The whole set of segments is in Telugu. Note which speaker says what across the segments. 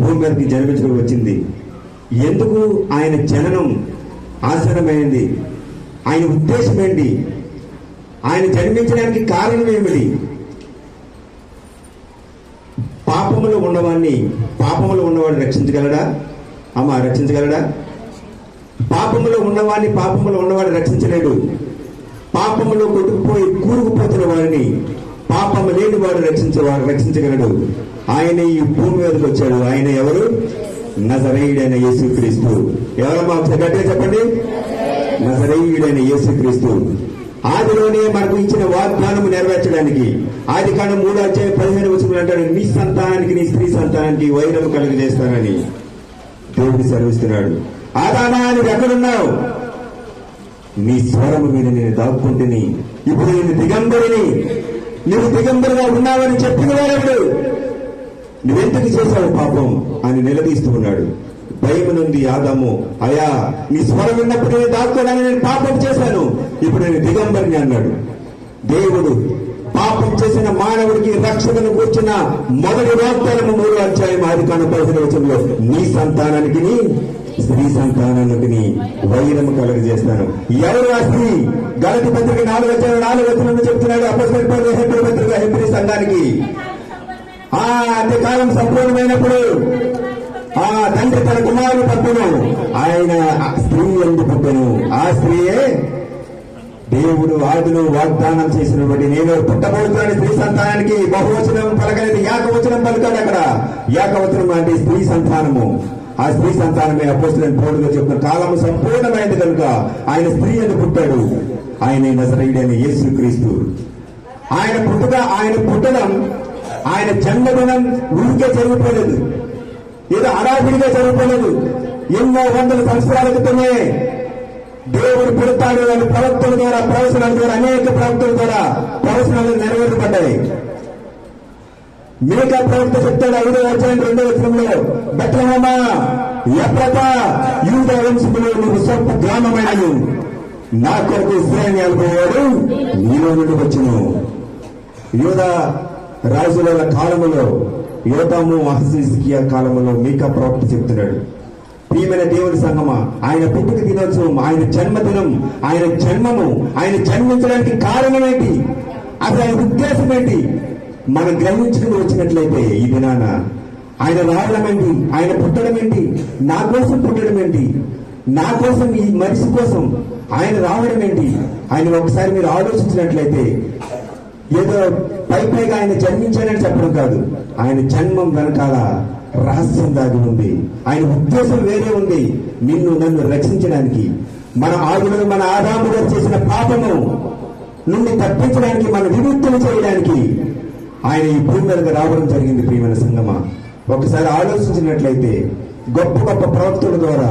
Speaker 1: భూమి మీదకి జన్మించడం వచ్చింది. ఎందుకు ఆయన జననం ఆసనమైంది ఆయన ఉద్దేశం ఏంటి? ఆయన జన్మించడానికి కారణం ఏమిటి? పాపములో ఉన్నవాడిని పాపములో ఉన్నవాడు రక్షించగలడా? అమ్మ రక్షించగలడా? పాపములో ఉన్నవాడిని పాపములో ఉన్నవాడు రక్షించలేడు. పాపములో కొట్టుకుపోయి కూరుకుపోతున్న వాడిని పాపము లేని వాడు రక్షించేవాడు రక్షించగలడు. ఆయన ఈ భూమి మీదకి వచ్చాడు. ఆయన ఎవరు? నజరేయుడైన యేసుక్రీస్తు. ఎవరు మాకు గట్టిగా చెప్పండి. నజరేయుడైన యేసుక్రీస్తు. ఆదిలోనే మనకు ఇచ్చిన వాగ్దానము నెరవేర్చడానికి. ఆది కాలం మూడో అధ్యాయం పదిహేను వచ్చిన అంటాడు నీ సంతానానికి నీ స్త్రీ సంతానానికి వైరము కలుగజేస్తానని. దేవుడు సెలవిస్తున్నాడు. ఆదానా నువ్వు ఎక్కడున్నావు? నీ స్వరము మీద నేను దాక్కుంటుని ఇప్పుడు నేను దిగంబరిని నీవు దిగంబరుగా ఉన్నావని చెప్పిన వారెవడు నువ్వెందుకు చేశావు పాపం అని నిలదీస్తూ ఉన్నాడు. భయం నుండి ఆదాము అయా నీ స్వరం విన్నప్పుడు నేను దాక్కోడానికి నేను పాపం చేశాను. ఇప్పుడు నేను దిగంబరిని అన్నాడు. దేవుడు పాపం చేసిన మానవుడికి రక్షణను కూర్చున్న మొదటి వాగ్దానము మూడు అధ్యాయం ఆది కాను పరిశీలనలో నీ సంతానానికి స్త్రీ సంతానానికి వైరము కలుగజేస్తాను. ఎవరు ఆ స్త్రీ గలతి పత్రిక నాలుగు వచ్చారు నాలుగు వచ్చిన చెప్తున్నాడు అపస్వల్ప హెబ్రి పత్రిక హెబ్రి సంఘానికి. ఆ అంత్యకాలం సంపూర్ణమైనప్పుడు ఆ తండ్రి తన కుమారుని పట్టును ఆయన స్త్రీ ఎందు పుట్టను? ఆ స్త్రీయే దేవుడు ఆదును వాగ్దానం చేసినటువంటి నేను పుట్టబోతున్నాను స్త్రీ సంతానానికి. బహువచనం పలకలేదు యాకవచనం పలుకాడు అక్కడ. యాకవచనం అంటే స్త్రీ సంతానము. ఆ స్త్రీ సంతానమే అపోస్తులని పౌరుగా చెప్పిన కాలము సంపూర్ణమైనది కనుక ఆయన స్త్రీ అని పుట్టాడు. ఆయన నజరైడైన యేసు క్రీస్తు ఆయన పుట్టుక ఆయన పుట్టడం ఆయన జన్మదినం ఊరికే జరిగిపోలేదు ఏదో అడావిడిగా జరుగుకోలేదు ఎన్నో వందల సంవత్సరాల క్రితమే దేవుడు పుడతాడు అని ప్రవక్తల ద్వారా ప్రవచనాల ద్వారా అనేక ప్రవక్తల ద్వారా ప్రవచనాలు నెరవేర్చబడ్డాయి. మేకా ప్రవక్త చెప్తాడు ఐదో వచ్చిన రెండో వచనంలో బెట్లహోమా ఎప్రత యూద వంశములో నువ్వు సొంత నా కొరకు ఇస్రాయల్ పోయాడు నీలో నుండి వచ్చును. యూద రాజుల కాలములో యోధాము అహసిస్కియా కాలములో మీకా ప్రవక్త చెప్తున్నాడు. ప్రియమైన దేవుని సంగమా ఆయన పుట్టుక దినోత్సవం ఆయన జన్మదినం ఆయన జన్మము ఆయన జన్మించడానికి కారణం ఏంటి? అసలు ఆయన ఉద్దేశం ఏంటి? మనం గ్రహించుకుని వచ్చినట్లయితే ఈ దినాన ఆయన రావడం ఏంటి? ఆయన పుట్టడం ఏంటి? నా కోసం పుట్టడం ఏంటి? నా కోసం ఈ మనిషి కోసం ఆయన రావడం ఏంటి? ఆయన ఒకసారి మీరు ఆలోచించినట్లయితే ఏదో పై పైగా ఆయన జన్మించాడని చెప్పడం కాదు. ఆయన జన్మం వెనకాల రహస్యం దాగి ఉంది. ఆయన ఉద్దేశం వేరే ఉంది. నిన్ను నన్ను రక్షించడానికి. మన ఆదులు మన ఆదాముగా చేసిన పాపము నుండి తప్పించడానికి మన విముక్తులు చేయడానికి ఆయన ఈ భూమి మీదకి రావడం జరిగింది ప్రియమైన సంగమ. ఒకసారి ఆలోచించినట్లయితే గొప్ప గొప్ప ప్రవక్తుల ద్వారా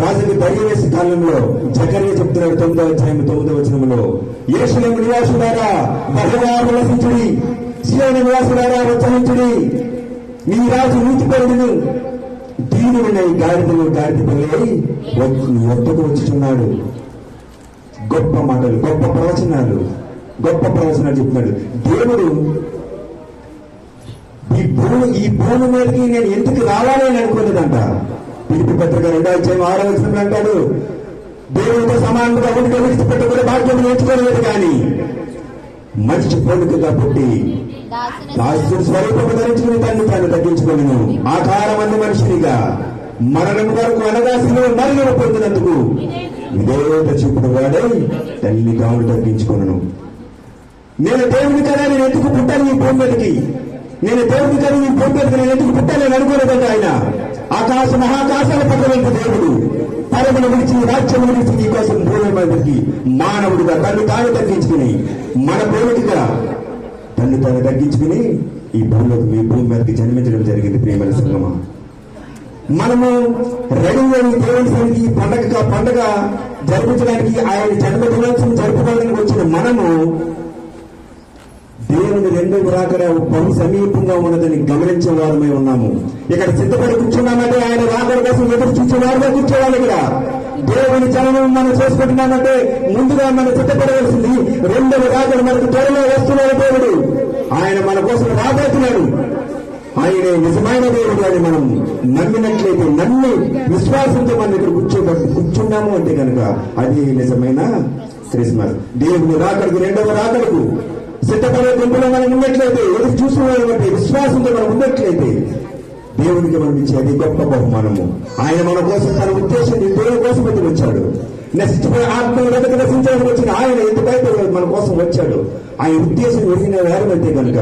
Speaker 1: రాజుని దర్యవేసి కాలంలో జకర్య చెప్తున్నాడు తొమ్మిదవ అధ్యాయం తొమ్మిదవ వచనంలో. యేసులేము నివాసుడారా బహుగా శివ నివాసుడారా ఉత్సహించుడి నీ రాజు నీతి పరుడును దీనుడైన ఈ గాడిదలు గాడిద పిల్లై వద్దకు వచ్చుచున్నాడు. గొప్ప మాటలు గొప్ప ప్రవచనాలు గొప్ప ప్రవచనాలు చెప్తున్నాడు. దేవుడు భూమి ఈ భూమి మీదకి నేను ఎందుకు రావాలి అని అనుకోలేదంట పిలిపి పత్రిక రెండో అధ్యాయం ఆరో వచ్చిన అంటాడు దేవుడితో సమానంగా ఉండి విడిచిపెట్టకుండా భాగ్యం నేర్చుకోలేదు కానీ మనిషి పోలికగా పుట్టి దాసుడు స్వరూపము ధరించుకుని తను తాను తగ్గించుకోను ఆకారమంది మనిషినిగా మరణం వరకు అనగాసిలో మరణం పొందినందుకు విధేయత చూపుడు వాడై తల్లి కావులు తగ్గించుకొనను. నేను దేవుని కదా నేను ఎందుకు పుట్టాను ఈ భూమి మీదకి? నేను దేవుడు కానీ నేను పొందేది నేను ఎందుకు పుట్టాలని అనుకోలేదండి ఆయన. ఆకాశ మహాకాశాల పక్కన దేవుడు. పరమును విడిచి రాజ్యం విడిచి నీకోసం భూమి మానవుడిగా తను తాను తగ్గించుకుని మన పోలికగా తను తాను తగ్గించుకుని ఈ భూమిలోకి మీ భూమి మీదకి జన్మించడం జరిగింది ప్రేమల సంగమ. మనము రెడీ అయి దేవుని సన్నిధికి పండగ పండగ జరిపించడానికి ఆయన జన్మదినోత్సవం జరుపుకోవడానికి వచ్చిన మనము దేవుని రెండో రాకడ బహు సమీపంగా ఉన్నదని గమనించే వారమై ఉన్నాము. ఇక్కడ సిద్ధపడి కూర్చున్నామంటే ఆయన రాకడ కోసం ఎదురు చూసే వారుగా కూర్చోవాలి ఇక్కడ. దేవుని జననం మనం చేసుకుంటున్నామంటే ముందుగా మనం సిద్ధపడవలసింది రెండవ రాకడ మనకు త్వరలో వస్తున్నాడు దేవుడు. ఆయన మన కోసం రాబోతున్నాడు. ఆయనే నిజమైన దేవుడు అని మనం నమ్మినట్లయితే నమ్మి విశ్వాసంతో మనం ఇక్కడ కూర్చోబట్టి కూర్చున్నాము అంటే కనుక అది నిజమైన క్రిస్మస్. దేవుని రాకడకు రెండవ రాకడకు సిద్ధపడే గుంపులో మనం ఉన్నట్లయితే ఎదురు చూస్తున్నాం విశ్వాసంతో మనం ఉన్నట్లయితే దేవునికి మనం ఇచ్చేది గొప్ప బహుమానము. ఆయన మన కోసం తన ఉద్దేశం దేవుని కోసం అయితే వచ్చాడు. నశించిపోయే ఆత్మ వెతక నశించడానికి వచ్చిన ఆయన ఎందుకైతే మన కోసం వచ్చాడు. ఆయన ఉద్దేశం ఎరిగిన వారమైతే కనుక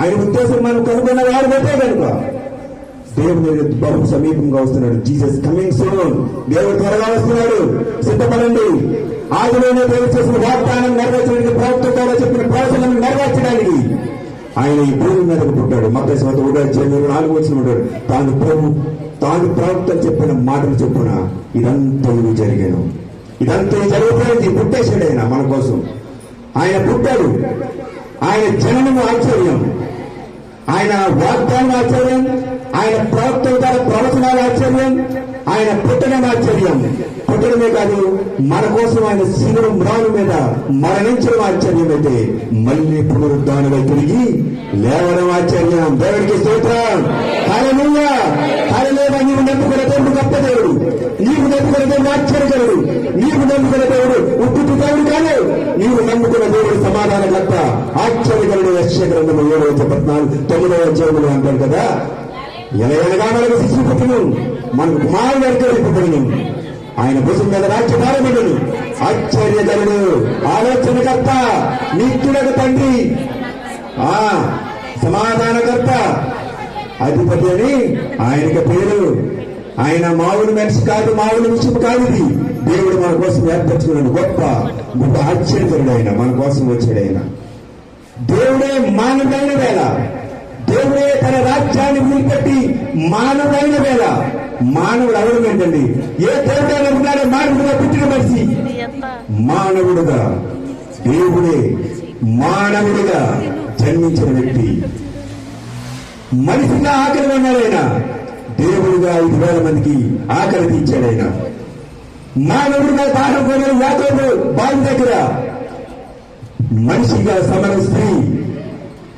Speaker 1: ఆయన ఉద్దేశం మనం కనుగొన్న వారమైతే కనుక దేవుని బహు సమీపంగా వస్తున్నాడు. జీసస్ కమింగ్ సూన్ దేవుడు త్వరగా వస్తున్నాడు. సిద్ధపడండి. ఆదిలోనే దేవుడు చేసిన వాగ్దానం నెరవేర్చడానికి ప్రభుత్వం ద్వారా చెప్పిన ప్రవచనం నెరవేర్చడానికి ఆయన ఈ భూమి మీదకు పుట్టాడు. మక్క స్వాత ఉడాడు నాలుగు వచ్చిన ఉంటాడు తాను ప్రభు తాను ప్రవక్త చెప్పిన మాటలు చెప్పున ఇదంతా ఇవి జరిగాను. ఇదంతా జరుగుతుంది పుట్టేశాడు ఆయన మన కోసం. ఆయన పుట్టాడు. ఆయన జననం ఆశ్చర్యం. ఆయన వాగ్దానం ఆశ్చర్యం. ఆయన ప్రవక్తల ద్వారా ప్రవచనాలు ఆశ్చర్యం ఆయన పుట్టడం ఆశ్చర్యం. పుట్టడమే కాదు మన కోసం ఆయన శివుడు మ్రాను మీద మరణించడం ఆశ్చర్యం అయితే మళ్ళీ పునరుద్ధానమై తిరిగి లేవడం ఆశ్చర్యం. దేవుడికి స్తోత్రం. హల్లెలూయా. హల్లెలూయా. నీవు నమ్ముకున్న దేవుడు గొప్ప దేవుడు. నీవు నమ్ముకున్న దేవుడు ఆశ్చర్యకరుడు. నీవు నమ్ముకున్న దేవుడు ఉప్పుడు దేవుడు కాదు. నీవు నమ్ముకున్న దేవుడు సమాధానకర్త ఆశ్చర్యకరుడు యశ్య గ్రంథము ఏడవ పద్నాలుగు తొమ్మిదవ జీవులు అంటారు కదా ఎలా మనకు శిశు పుట్టును మనకు కుమారుడు అడిగాడు ఆయన భుజం మీద రాజ్యభారముడును ఆశ్చర్యధరుడు ఆలోచనకర్త నిత్యుడకు తండ్రి. ఆ సమాధానకర్త అధిపతి అని ఆయనకి పేరు. ఆయన మామూలు మనిషి కాదు మామూలు విషయం కాదు ఇది. దేవుడు మన కోసం ఏర్పరచుకున్నాడు. గొప్ప గొప్ప ఆశ్చర్యకరుడు ఆయన మన కోసం వచ్చాడు ఆయన. దేవుడే మానవుడైన వేళ దేవుడే తన రాజ్యాన్ని ముడిపెట్టి మానవుడైన వేళ మానవుడు అవడం ఏంటండి ఏ దేవుడైనా ఉన్నాడే? మానవుడుగా పుట్టిన మనిషి. మానవుడుగా. దేవుడే మానవుడిగా జన్మించిన వ్యక్తి. మనిషిగా ఆకలి ఉన్నాడు దేవుడిగా ఐదు వేల మందికి ఆకలి తీర్చాడు మానవుడిగా దాహం కొనే యాకోబు బావి దగ్గర. మనిషిగా సమర స్త్రీ.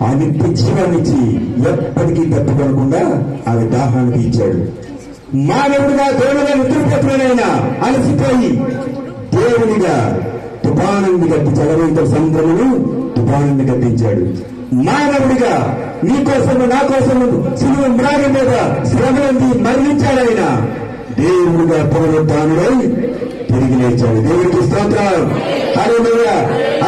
Speaker 1: ఆ నిత్య జీవాన్నిచ్చి ఎప్పటికీ తప్పుకోకుండా ఆమె దాహానికి ఇచ్చాడు. మానవుడిగా దేవుడిగా నిద్రపోతున్నాడైనా అలసిపోయి దేవునిగా తుఫానుని గట్టి చలవేత సముద్రమును తుఫానుని గట్టించాడు మానవుడిగా నీ కోసము నా కోసము శిలువ మ్రాగం మీద శ్రమలంది మరణించాడు ఆయన దేవుడిగా పునరుద్ధానుడై తిరిగి లేచాడు. దేవుడికి స్తోత్రం. హల్లెలూయా.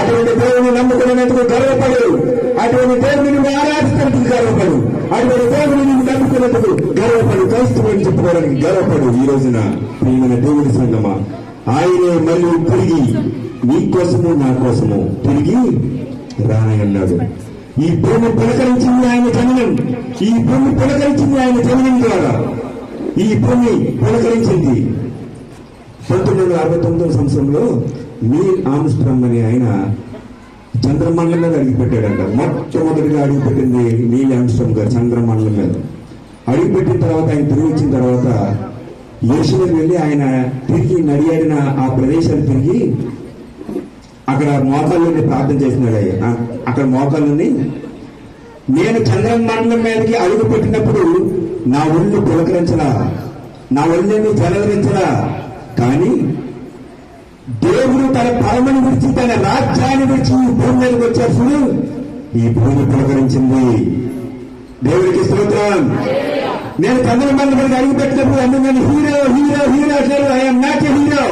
Speaker 1: అటువంటి దేవుని నమ్ముకునేందుకు గర్వపడు. అటువంటి దేవుని నువ్వు ఆరాధిస్తున్నందుకు గర్వపడు. అటువంటి దేవుని నువ్వు నమ్ముకున్నందుకు గర్వపడు. క్రైస్తవుని చెప్పుకోవడానికి గర్వపడు ఈ రోజున ప్రియమైన దేవుని సంగమా. ఆయనే మళ్ళీ తిరిగి నీ కోసము నా కోసము తిరిగి రానన్నాడు ఈ భూమి పులకరించింది ఆయన జననం. ఈ భూమి పులకరించింది ఆయన జననం ద్వారా. ఈ భూమి పులకరించింది. పంతొమ్మిది వందల అరవై తొమ్మిదవ సంవత్సరంలో నీల్ ఆమ్స్ట్రాంగ్ అనే ఆయన చంద్రమండలం మీద అడుగుపెట్టాడంట మొట్టమొదటిగా అడుగుపెట్టింది నీల్ అంశం గారు చంద్రమండలం మీద అడుగుపెట్టిన తర్వాత ఆయన తిరిగి వచ్చిన తర్వాత యేసుని వెళ్ళి ఆయన తిరిగి నడియాడిన ఆ ప్రదేశాన్ని తిరిగి అక్కడ మోకాళ్ళని ప్రార్థన చేసినాడు ఆయన. అక్కడ మోకాళ్ళని నేను చంద్రమండలం మీదకి అడుగు పెట్టినప్పుడు నా ఒళ్ళు పులకరించరా నా ఒళ్ళని జలవరించలా కానీ దేవుడు తన పరమని విడిచి తన రాజ్యాన్ని విడిచి ఈ భూమి మీదకి వచ్చారు ఈ భూమి పులకరించింది. దేవుడికి స్తోత్రం. నేను తొందర మంది మనకి అడుగు పెట్టినప్పుడు అందరూ నేను హీరో హీరో హీరో అంటారు ఐఎమ్ నాట్ ఎ హీరో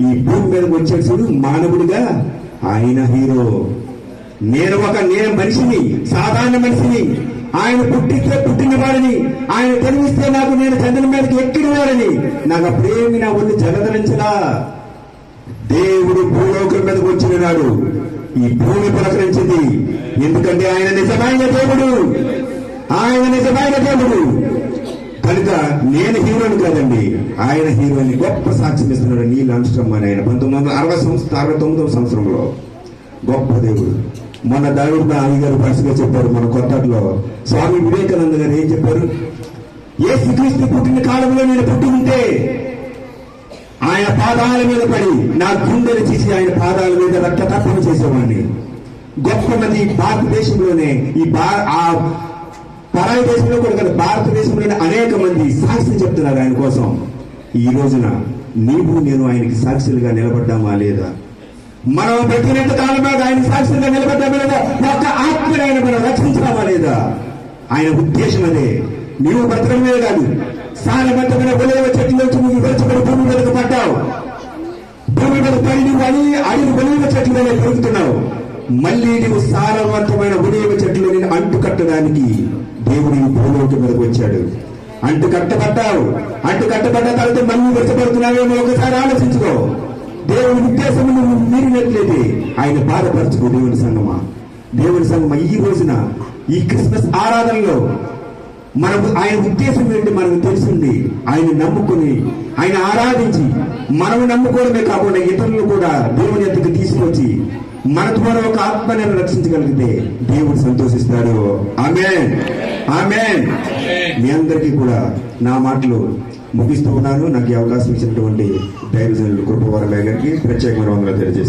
Speaker 1: ఈ భూమి మీదకి వచ్చాడు మానవుడిగా ఆయన హీరో. నేను ఒక నేను మనిషిని సాధారణ మనిషిని. ఆయన పుట్టిస్తే పుట్టినవాడని ఆయన తెలివిస్తే నాకు నేను చంద్రుని మీదకి ఎక్కినవాడని నాకు అప్పుడేమి నా ఒళ్ళు జగదరించలా. దేవుడు భూలోకం మీదకి వచ్చిన నాడు ఈ భూమి పులకరించింది. ఎందుకంటే ఆయన నిజమైన దేవుడు. ఆయన నిజమైన దేవుడు. కనుక నేను హీరోని కాదండి. ఆయన హీరోని గొప్ప సాక్ష్యం ఇస్తున్నాడు నీల్ ఆమ్స్ట్రాంగ్ అని ఆయన. పంతొమ్మిది వందల అరవై సంవత్సరం అరవై తొమ్మిదవ సంవత్సరంలో. గొప్ప దేవుడు. మన దావిడ్ ఆది గారు పరిస్థితిగా చెప్పారు మన కొత్తలో స్వామి వివేకానంద గారు ఏం చెప్పారు? ఏ శ్రీకృష్ణ పుట్టిన కాలంలో నేను పుట్టి ఉంటే ఆయన పాదాల మీద పడి నా గుండెలు తీసి ఆయన పాదాల మీద రక్త తర్పణ చేసేవాడిని. గొప్ప మంది భారతదేశంలోనే ఈ ఆ పరాయి దేశంలో కూడా కదా భారతదేశంలోనే అనేక మంది సాక్షి చెప్తున్నారు ఆయన కోసం. ఈ రోజున నీవు నేను ఆయనకి సాక్షులుగా నిలబడ్డామా లేదా? మనం బ్రతికినంత కాలం మీద ఆయన సాక్షిగా నిలబడ్డామా లేదా ఒక్క ఆత్మని ఆయన మనం రక్షించామా లేదా? ఆయన ఉద్దేశం అదే. నీవు బ్రతకడమే కాదు. సారవంతమైన ఒలేవ చెట్టు నుంచి నువ్వు విరచబడి భూమి మీదకు పడ్డావు. భూమి మీద పడి నువ్వు అని అడిగి ఒలేవ చెట్లులోనే పెరుగుతున్నావు మళ్ళీ నువ్వు సారవంతమైన ఉదయం చెట్లు నేను అంటు దేవుడు ఈ భూలోకి మీదకు వచ్చాడు. అంటు కట్టబడ్డావు. అంటు కట్టబడ్డ తర్వాత మళ్ళీ వెచ్చబడుతున్నావేమో ఒకసారి ఆలోచించుకో. దేవుని ఉద్దేశం నువ్వు మీరినట్లయితే ఆయన బాధపరచుకో దేవుని సంగమా. దేవుని సంగమా ఈ రోజున ఈ క్రిస్మస్ ఆరాధనలో మనకు ఆయన ఉద్దేశం ఏంటి మనకు తెలిసింది? ఆయన నమ్ముకుని ఆయన ఆరాధించి మనము నమ్ముకోవడమే కాకుండా ఇతరులు కూడా దేవుని ఎద్దకు తీసుకొచ్చి మన ద్వారా ఒక ఆత్మని రక్షించగలిగితే దేవుడు సంతోషిస్తాడు. ఆమెన్. ఆమెన్. మీ అందరికీ కూడా నా మాటలు ముగిస్తూ ఉన్నాను. నాకు ఈ అవకాశం ఇచ్చినటువంటి దైవజనులు కృపవరమయ్య గారికి ప్రత్యేకమైన వందలు తెలియజేస్తాను